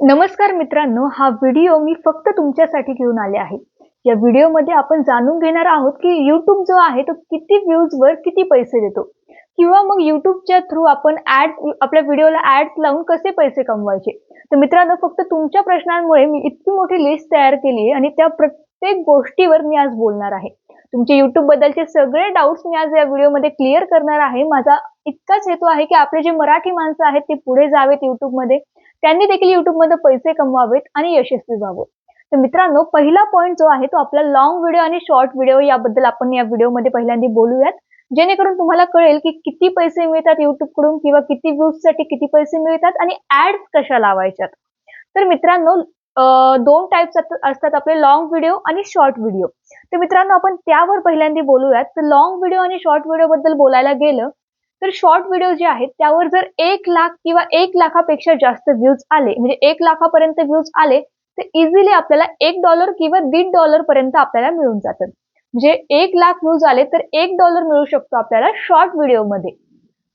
नमस्कार मित्रांनो हा व्हिडिओ मी फक्त तुमच्यासाठी घेऊन आले आहे. या व्हिडिओमध्ये आपण जाणून घेणार आहोत की यूट्यूब जो आहे तो किती व्ह्यूजवर किती पैसे देतो? किंवा मग यूट्यूबच्या थ्रू आपण ऍड आपल्या व्हिडिओला ऍड्स लावून कसे पैसे कमवायचे? तर मित्रांनो फक्त तुमच्या प्रश्नांमुळे मी इतकी मोठी लिस्ट तयार केली आहे आणि त्या प्रत्येक गोष्टीवर मी आज बोलणार आहे. तुमचे युट्यूब बद्दलचे सगळे डाऊट्स मी आज या व्हिडिओमध्ये क्लिअर करणार आहे. माझा इतकाच हेतू आहे की आपले जे मराठी माणसं आहेत ते पुढे जावेत युट्यूबमध्ये त्यांनी देखील युट्यूबमध्ये पैसे कमवावेत आणि यशस्वी व्हावं. तर मित्रांनो पहिला पॉईंट जो आहे तो आपला लॉंग व्हिडिओ आणि शॉर्ट व्हिडिओ याबद्दल आपण या व्हिडिओमध्ये पहिल्यांदा बोलूयात. जेणेकरून तुम्हाला कळेल की किती पैसे मिळतात युट्यूबकडून किंवा किती व्ह्यूजसाठी किती पैसे मिळतात आणि ऍड्स कशा लावायच्यात. तर मित्रांनो दोन टाइप्स असतात आपले लॉंग व्हिडिओ आणि शॉर्ट व्हिडिओ तर मित्रांनो आपण त्यावर पहिल्यांदा बोलूयात. तर लॉंग व्हिडिओ आणि शॉर्ट व्हिडिओ बद्दल बोलायला गेलं तर शॉर्ट व्हिडिओ जे आहेत त्यावर जर एक लाख किंवा एक लाखापेक्षा जास्त व्ह्यूज आले म्हणजे एक लाखापर्यंत व्ह्यूज आले तर इझिली आपल्याला एक डॉलर किंवा दीड डॉलर पर्यंत आपल्याला मिळून जातात म्हणजे एक लाख व्ह्यूज आले तर एक डॉलर मिळू शकतो आपल्याला शॉर्ट व्हिडिओमध्ये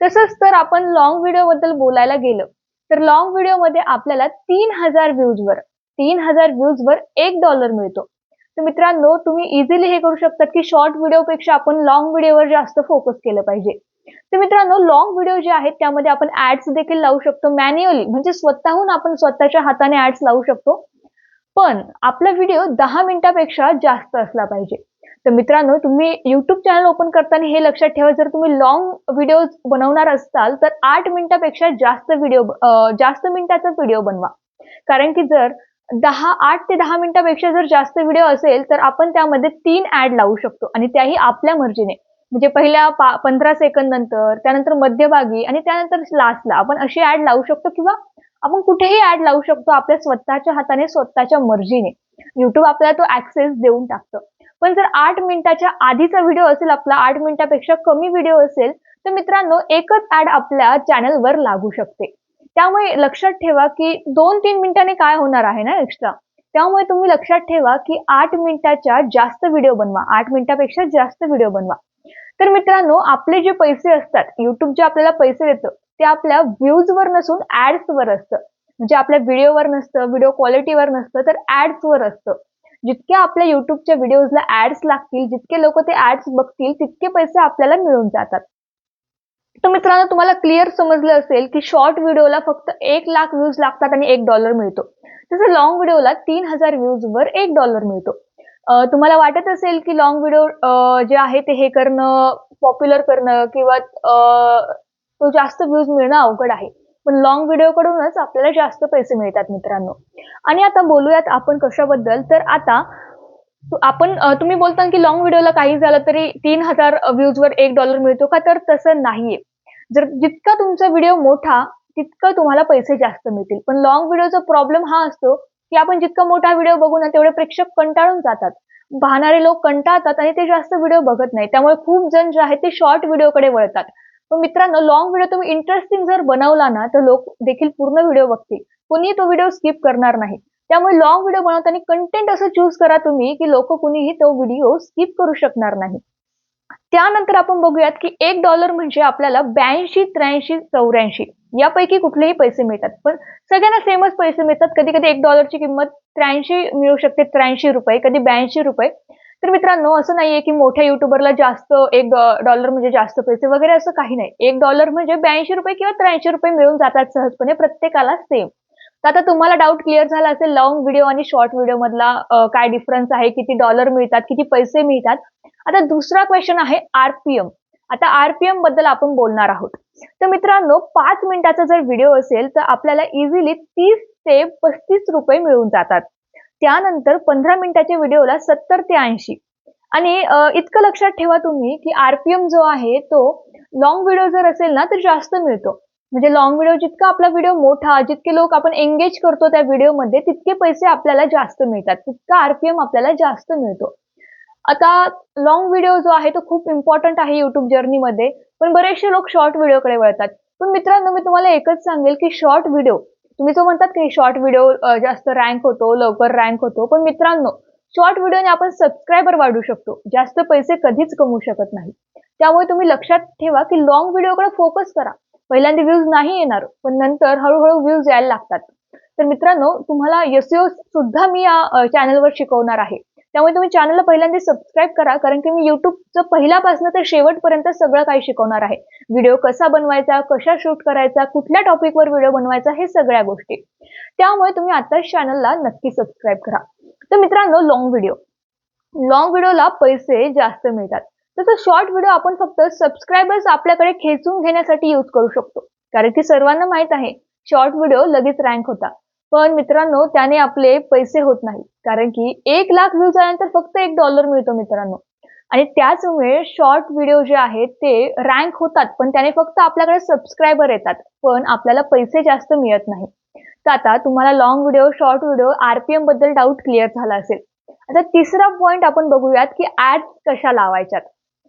तसंच तर आपण लॉंग व्हिडिओ बद्दल बोलायला गेलं तर लॉंग व्हिडिओमध्ये आपल्याला तीन हजार व्ह्यूजवर तीन हजार व्ह्यूजवर एक डॉलर मिळतो. तर मित्रांनो तुम्ही इझिली हे करू शकतात की शॉर्ट व्हिडिओपेक्षा आपण लॉंग व्हिडिओवर जास्त फोकस केलं पाहिजे. तर मित्रांनो लॉंग व्हिडिओ जे आहेत त्यामध्ये आपण ऍड्स देखील लावू शकतो मॅन्युअली म्हणजे स्वतःहून आपण स्वतःच्या हाताने ऍड्स लावू शकतो. पण आपला व्हिडिओ दहा मिनिटापेक्षा जास्त असला पाहिजे. तर मित्रांनो तुम्ही युट्यूब चॅनल ओपन करताना हे लक्षात ठेवा जर तुम्ही लॉंग व्हिडिओ बनवणार असाल तर आठ मिनिटापेक्षा जास्त व्हिडिओ जास्त मिनिटाचा व्हिडिओ बनवा. कारण की जर दहा आठ ते दहा मिनिटापेक्षा जर जास्त व्हिडिओ असेल तर आपण त्यामध्ये तीन ऍड लावू शकतो. आणि त्याही आपल्या मर्जीने. म्हणजे पहिल्या पंधरा सेकंद नंतर त्यानंतर मध्यभागी आणि त्यानंतर लास्टला आपण अशी ऍड लावू शकतो किंवा आपण कुठेही ऍड लावू शकतो आपल्या स्वतःच्या हाताने स्वतःच्या मर्जीने. युट्यूब आपल्याला तो ऍक्सेस देऊन टाकतं. पण जर आठ मिनिटाच्या आधीचा व्हिडिओ असेल आपला आठ मिनिटापेक्षा कमी व्हिडिओ असेल तर मित्रांनो एकच ऍड आपल्या चॅनलवर लागू शकते. त्यामुळे लक्षात ठेवा की दोन तीन मिनिटांनी काय होणार आहे ना एक्स्ट्रा त्यामुळे तुम्ही लक्षात ठेवा की आठ मिनिटाच्या जास्त व्हिडिओ बनवा. आठ मिनिटापेक्षा जास्त व्हिडिओ बनवा. तर मित्रांनो आपले जे पैसे असतात युट्यूब जे आपल्याला पैसे देतं ते आपल्या व्ह्यूज वर नसून ऍड्स वर असतं. म्हणजे आपल्या व्हिडिओवर नसतं व्हिडिओ क्वालिटीवर नसतं तर ऍड्स वर असतं. जितके आपल्या युट्यूबच्या व्हिडिओजला ऍड्स लागतील जितके लोक ते ऍड्स बघतील तितके पैसे आपल्याला मिळून जातात. तर मित्रांनो तुम्हाला क्लिअर समजलं असेल की शॉर्ट व्हिडिओला फक्त एक लाख व्ह्यूज लागतात आणि एक डॉलर मिळतो. तसं लॉंग व्हिडिओला तीन हजार व्ह्यूज वर एक डॉलर मिळतो. तुम्हाला वाटत असेल की लॉंग व्हिडिओ जे आहे ते हे करणं पॉप्युलर करणं किंवा तो जास्त व्ह्यूज मिळणं अवघड आहे. पण लॉंग व्हिडिओकडूनच आपल्याला जास्त पैसे मिळतात मित्रांनो. आणि आता बोलूयात आपण कशाबद्दल. तर आता आपण तुम्ही बोलता की लॉंग व्हिडिओला काही झालं तरी तीन हजार व्ह्यूजवर एक डॉलर मिळतो का? तर तसं नाहीये. जर जितका तुमचा व्हिडिओ मोठा तितकं तुम्हाला पैसे जास्त मिळतील. पण लॉंग व्हिडिओचा प्रॉब्लेम हा असतो की आपण जितका मोठा व्हिडिओ बघू ना तेवढे प्रेक्षक कंटाळून जातात. पाहणारे लोक कंटाळतात आणि ते जास्त व्हिडिओ बघत नाही. त्यामुळे खूप जण जे आहेत ते शॉर्ट व्हिडिओकडे वळतात. पण मित्रांनो लॉंग व्हिडिओ तुम्ही इंटरेस्टिंग जर बनवला ना तर लोक देखील पूर्ण व्हिडिओ बघतील. कुणी तो व्हिडिओ स्किप करणार नाही. त्यामुळे लॉंग व्हिडिओ बनवताना कंटेंट असं चूज करा तुम्ही की लोक कुणीही तो व्हिडिओ स्किप करू शकणार नाही. त्यानंतर आपण बघूयात की एक डॉलर म्हणजे आपल्याला ब्याऐंशी त्र्याऐंशी चौऱ्याऐंशी यापैकी कुठलेही पैसे मिळतात. पण सगळ्यांना सेमच पैसे मिळतात. कधी कधी एक डॉलरची किंमत त्र्याऐंशी मिळू शकते त्र्याऐंशी रुपये कधी ब्याऐंशी रुपये. तर मित्रांनो असं नाहीये की मोठ्या युट्यूबरला जास्त एक डॉलर म्हणजे जास्त पैसे वगैरे असं काही नाही. एक डॉलर म्हणजे ब्याऐंशी रुपये किंवा त्र्याऐंशी रुपये मिळून जातात सहजपणे प्रत्येकाला सेम तर आता तुम्हाला डाऊट क्लिअर झाला असेल लॉंग व्हिडिओ आणि शॉर्ट व्हिडिओ मधला काय डिफरन्स आहे? किती डॉलर मिळतात किती पैसे मिळतात? आता दुसरा क्वेश्चन आहे आरपीएम आता आरपीएमबद्दल आपण बोलणार आहोत. तर मित्रांनो पाच मिनिटाचा जर व्हिडिओ असेल तर आपल्याला इझिली तीस ते पस्तीस रुपये मिळून जातात. त्यानंतर पंधरा मिनिटाच्या व्हिडिओला सत्तर ते ऐंशी. आणि इतकं लक्षात ठेवा तुम्ही की आरपीएम जो आहे तो लॉंग व्हिडिओ जर असेल ना तर जास्त मिळतो. म्हणजे लॉंग व्हिडिओ जितका आपला व्हिडिओ मोठा जितके लोक आपण एंगेज करतो त्या व्हिडिओमध्ये तितके पैसे आपल्याला जास्त मिळतात. तितका आरपीएम आपल्याला जास्त मिळतो. आता लॉंग व्हिडिओ जो आहे तो खूप इम्पॉर्टंट आहे युट्यूब जर्नीमध्ये पण बरेचसे लोक शॉर्ट व्हिडिओकडे वळतात. पण मित्रांनो मी तुम्हाला एकच सांगेल की शॉर्ट व्हिडिओ तुम्ही जो म्हणतात की शॉर्ट व्हिडिओ जास्त रँक होतो लवकर रँक होतो पण मित्रांनो शॉर्ट व्हिडिओने आपण सबस्क्रायबर वाढू शकतो. जास्त पैसे कधीच कमवू शकत नाही. त्यामुळे तुम्ही लक्षात ठेवा की लॉंग व्हिडिओकडे फोकस करा. पहिल्यांदा व्ह्यूज नाही येणार पण नंतर हळूहळू व्ह्यूज यायला लागतात. तर मित्रांनो तुम्हाला एसईओ सुद्धा मी या चॅनलवर शिकवणार आहे. त्यामुळे तुम्ही चॅनलला पहिल्यांदा सबस्क्राईब करा कारण की मी युट्यूबचं पहिल्यापासून तर शेवटपर्यंत सगळं काही शिकवणार आहे. व्हिडिओ कसा बनवायचा कशा शूट करायचा कुठल्या टॉपिकवर व्हिडिओ बनवायचा हे सगळ्या गोष्टी. त्यामुळे तुम्ही आताच चॅनलला नक्की सबस्क्राईब करा. तर मित्रांनो लॉंग व्हिडिओ लॉंग व्हिडिओला पैसे जास्त मिळतात. तसं शॉर्ट व्हिडिओ आपण फक्त सबस्क्रायबर्स आपल्याकडे खेचून घेण्यासाठी यूज करू शकतो. कारण की सर्वांना माहीत आहे शॉर्ट व्हिडिओ लगेच रँक होता पण मित्रांनो त्याने आपले पैसे होत नाही. कारण की एक लाख व्ह्यूज आल्यानंतर फक्त एक डॉलर मिळतो मित्रांनो. आणि त्याचमुळे शॉर्ट व्हिडिओ जे आहेत ते रँक होतात पण त्याने फक्त आपल्याकडे सबस्क्रायबर येतात पण आपल्याला पैसे जास्त मिळत नाही. तर आता तुम्हाला लॉंग व्हिडिओ शॉर्ट व्हिडिओ आरपीएमबद्दल डाऊट क्लिअर झाला असेल. आता तिसरा पॉईंट आपण बघूयात की ऍड कशा लावायच्यात.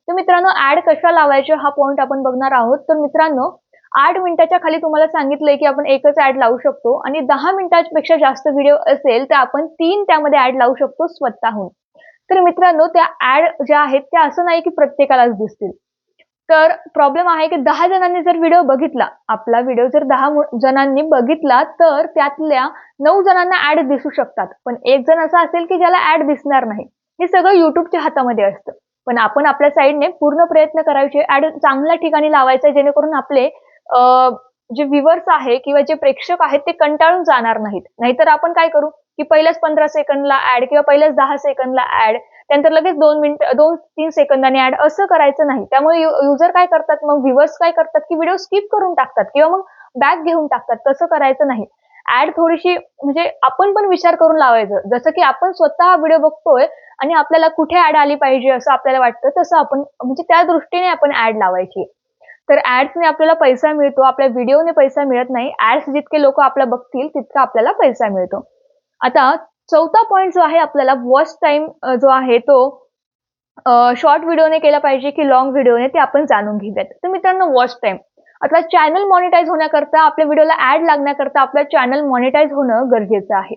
तर मित्रांनो ऍड कशा लावायच्या हा पॉईंट आपण बघणार आहोत. तर मित्रांनो आठ मिनिटाच्या खाली तुम्हाला सांगितलंय की आपण एकच ऍड लावू शकतो. आणि दहा मिनिटांपेक्षा जास्त व्हिडिओ असेल तर आपण तीन त्यामध्ये ऍड लावू शकतो स्वतःहून. तर मित्रांनो त्या ऍड ज्या आहेत त्या असं नाही की प्रत्येकालाच दिसतील. तर प्रॉब्लेम आहे की दहा जणांनी जर व्हिडिओ बघितला आपला व्हिडिओ जर दहा जणांनी बघितला तर त्यातल्या नऊ जणांना ऍड दिसू शकतात. पण एक जण असा असेल की ज्याला ऍड दिसणार नाही. हे सगळं युट्यूबच्या हातामध्ये असतं. पण आपण आपल्या साईडने पूर्ण प्रयत्न करायचे ऍड चांगल्या ठिकाणी लावायचा जेणेकरून आपले जे व्ह्युअर्स आहे किंवा जे प्रेक्षक आहेत ते कंटाळून जाणार नाहीत. नाहीतर आपण काय करू? की पहिल्याच पंधरा सेकंदला ऍड किंवा पहिल्याच दहा सेकंदला ऍड त्यानंतर लगेच दोन मिनिट दोन तीन सेकंदाने ऍड असं करायचं नाही. त्यामुळे युजर काय करतात? मग व्ह्युअर्स काय करतात? की व्हिडिओ स्किप करून टाकतात किंवा मग बॅक घेऊन टाकतात. तसं करायचं नाही. ऍड थोडीशी म्हणजे आपण पण विचार करून लावायचं. जसं की आपण स्वतः हा व्हिडिओ बघतोय आणि आपल्याला कुठे ऍड आली पाहिजे असं आपल्याला वाटतं तसं आपण म्हणजे त्या दृष्टीने आपण ऍड लावायची. तर ऍड्सने आपल्याला पैसा मिळतो आपल्या व्हिडिओने पैसा मिळत नाही. ऍड्स जितके लोक आपल्या बघतील तितका आपल्याला पैसा मिळतो. आता चौथा पॉईंट जो आहे आपल्याला वॉच टाइम जो आहे तो शॉर्ट व्हिडिओने केला पाहिजे की लॉंग व्हिडिओने ते आपण जाणून घेऊयात. तर मित्रांनो वॉच टाइम आता चॅनल मॉनिटाईज होण्याकरता आपल्या व्हिडिओला ऍड लागण्याकरता आपलं चॅनल मॉनिटाईज होणं गरजेचं आहे.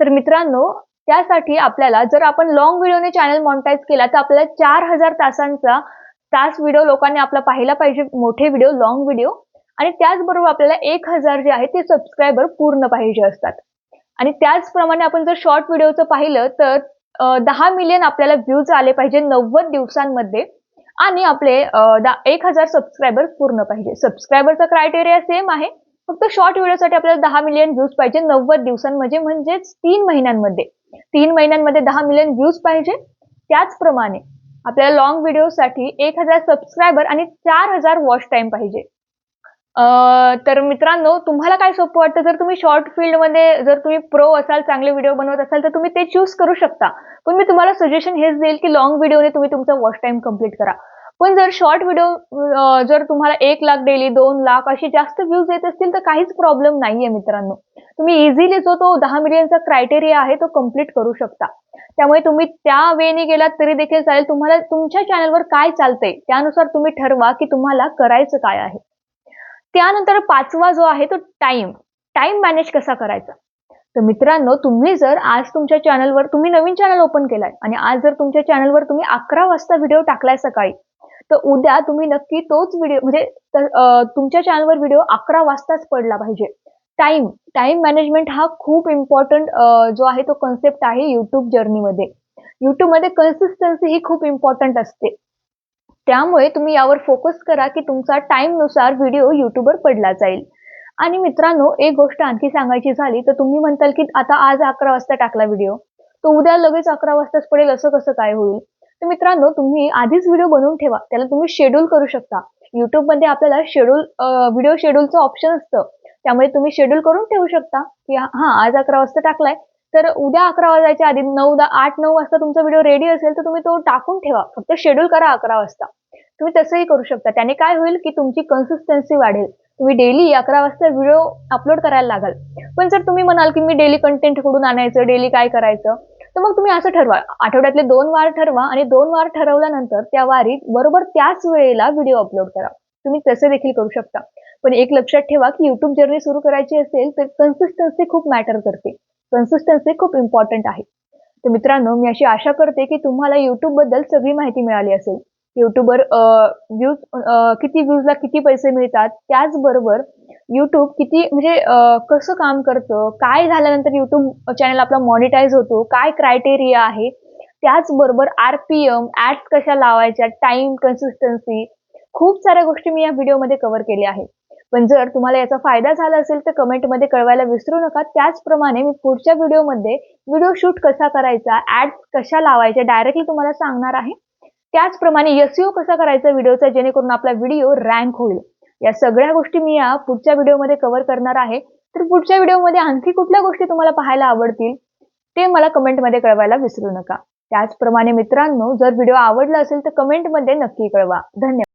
तर मित्रांनो त्यासाठी आपल्याला जर आपण लॉंग व्हिडिओने चॅनल मॉनिटाईज केला तर आपल्याला चार हजार तासांचा तास व्हिडिओ लोकांनी आपला पाहिला पाहिजे. मोठे व्हिडिओ लॉंग व्हिडिओ आणि त्याचबरोबर आपल्याला एक हजार जे आहे ते सबस्क्रायबर पूर्ण पाहिजे असतात. आणि त्याचप्रमाणे आपण जर शॉर्ट व्हिडिओचं पाहिलं तर दहा मिलियन आपल्याला व्ह्यूज आले पाहिजे नव्वद दिवसांमध्ये. आणि आपले एक हजार सबस्क्रायबर पूर्ण पाहिजे. सबस्क्रायबरचा क्रायटेरिया सेम आहे. फक्त शॉर्ट व्हिडिओसाठी आपल्याला दहा मिलियन व्ह्यूज पाहिजे नव्वद दिवसांमध्ये म्हणजेच तीन महिन्यांमध्ये. तीन महिन्यांमध्ये दहा मिलियन व्ह्यूज पाहिजे. त्याचप्रमाणे आपल्याला लॉंग व्हिडिओसाठी एक हजार सबस्क्रायबर आणि चार हजार वॉच टाइम पाहिजे. तर मित्रांनो तुम्हाला काय सोपं वाटतं? जर तुम्ही शॉर्ट फील्डमध्ये जर तुम्ही प्रो असाल चांगले व्हिडिओ बनवत असाल तर तुम्ही ते चूज करू शकता. पण मी तुम्हाला सजेशन हेच देईल की लॉंग व्हिडिओने तुम्ही तुमचा वॉच टाइम कंप्लीट करा. पण जर शॉर्ट व्हिडिओ जर तुम्हाला एक लाख डेली दोन लाख अशी जास्त व्ह्यूज येत असतील तर काहीच प्रॉब्लेम नाहीये मित्रांनो. तुम्ही इझिली जो तो दहा मिलियनचा क्रायटेरिया आहे तो कंप्लीट करू शकता. त्यामुळे तुम्ही त्या वेने गेलात तरी देखील चालेल. तुम्हाला तुमच्या चॅनलवर काय चालतंय त्यानुसार तुम्ही ठरवा की तुम्हाला करायचं काय आहे. त्यानंतर पाचवा जो आहे तो टाइम टाइम मॅनेज कसा करायचा? तर मित्रांनो तुम्ही जर आज तुमच्या चॅनलवर तुम्ही नवीन चॅनल ओपन केलाय आणि आज जर तुमच्या चॅनलवर तुम्ही अकरा वाजता व्हिडिओ टाकलाय सकाळी तर उद्या तुम्ही नक्की तोच व्हिडिओ म्हणजे तुमच्या चॅनलवर व्हिडिओ अकरा वाजताच पडला पाहिजे. टाइम टाइम मॅनेजमेंट हा खूप इम्पॉर्टंट जो आहे तो कन्सेप्ट आहे युट्यूब जर्नीमध्ये युट्यूबमध्ये कन्सिस्टन्सी ही खूप इम्पॉर्टंट असते. त्यामुळे तुम्ही यावर फोकस करा की तुमचा टाईमनुसार व्हिडिओ युट्यूबवर पडला जाईल. आणि मित्रांनो एक गोष्ट आणखी सांगायची झाली तर तुम्ही म्हणताल की आता आज अकरा वाजता टाकला व्हिडिओ तो उद्या लगेच अकरा वाजताच पडेल असं कसं काय होईल? तर मित्रांनो तुम्ही आधीच व्हिडिओ बनवून ठेवा. त्याला तुम्ही शेड्यूल करू शकता. युट्यूबमध्ये आपल्याला शेड्यूल व्हिडिओ शेड्यूलचं ऑप्शन असतं. त्यामुळे तुम्ही शेड्यूल करून ठेवू शकता. की हा आज अकरा वाजता टाकलाय. तर उद्या अकरा वाजायच्या आधी नऊ आठ नऊ वाजता तुमचा व्हिडिओ रेडी असेल तर तुम्ही तो टाकून ठेवा. फक्त शेड्यूल करा अकरा वाजता. तुम्ही तसंही करू शकता. त्याने काय होईल की तुमची कन्सिस्टन्सी वाढेल. तुम्ही डेली अकरा वाजता व्हिडिओ अपलोड करायला लागाल. पण जर तुम्ही म्हणाल की मी डेली कंटेंट कुठून आणायचं? डेली काय करायचं? तर मग तुम्ही असं ठरवा. आठवड्यातले दोन वार ठरवा आणि दोन वार ठरवल्यानंतर त्या वारीत बरोबर त्याच वेळेला व्हिडिओ अपलोड करा. तुम्ही तसे देखील करू शकता. पण एक लक्षात ठेवा की युट्यूब जर्नी सुरू करायची असेल तर कन्सिस्टन्सी खूप मॅटर करते. कन्सिस्टन्सी खूप इम्पॉर्टंट आहे. तर मित्रांनो मी अशी आशा करते की तुम्हाला युट्यूबबद्दल सगळी माहिती मिळाली असेल. युट्यूबवर व्ह्यूज किती व्ह्यूजला किती पैसे मिळतात त्याचबरोबर यूट्यूब किती म्हणजे कसं काम करतं काय झाल्यानंतर युट्यूब चॅनल आपला मॉनिटाईज होतो काय क्रायटेरिया आहे त्याचबरोबर आर पी एम ॲड्स कशा लावायच्या टाइम कन्सिस्टन्सी खूप साऱ्या गोष्टी मी या व्हिडिओमध्ये कव्हर केल्या आहेत. पण जर तुम्हाला याचा फायदा झाला असेल तर कमेंटमध्ये कळवायला विसरू नका. त्याचप्रमाणे मी पुढच्या व्हिडिओमध्ये व्हिडिओ शूट कसा करायचा ॲड्स कशा लावायच्या डायरेक्टली तुम्हाला सांगणार आहे. त्याचप्रमाणे एसईओ कसा करायचा व्हिडिओचा जेणेकरून आपला व्हिडिओ रँक होईल. या सगळ्या गोष्टी मी या पुढच्या व्हिडिओमध्ये कव्हर करणार आहे. तर पुढच्या व्हिडिओमध्ये आणखी कुठल्या गोष्टी तुम्हाला पाहायला आवडतील ते मला कमेंटमध्ये कळवायला विसरू नका. त्याचप्रमाणे मित्रांनो जर व्हिडिओ आवडला असेल तर कमेंटमध्ये नक्की कळवा. धन्यवाद.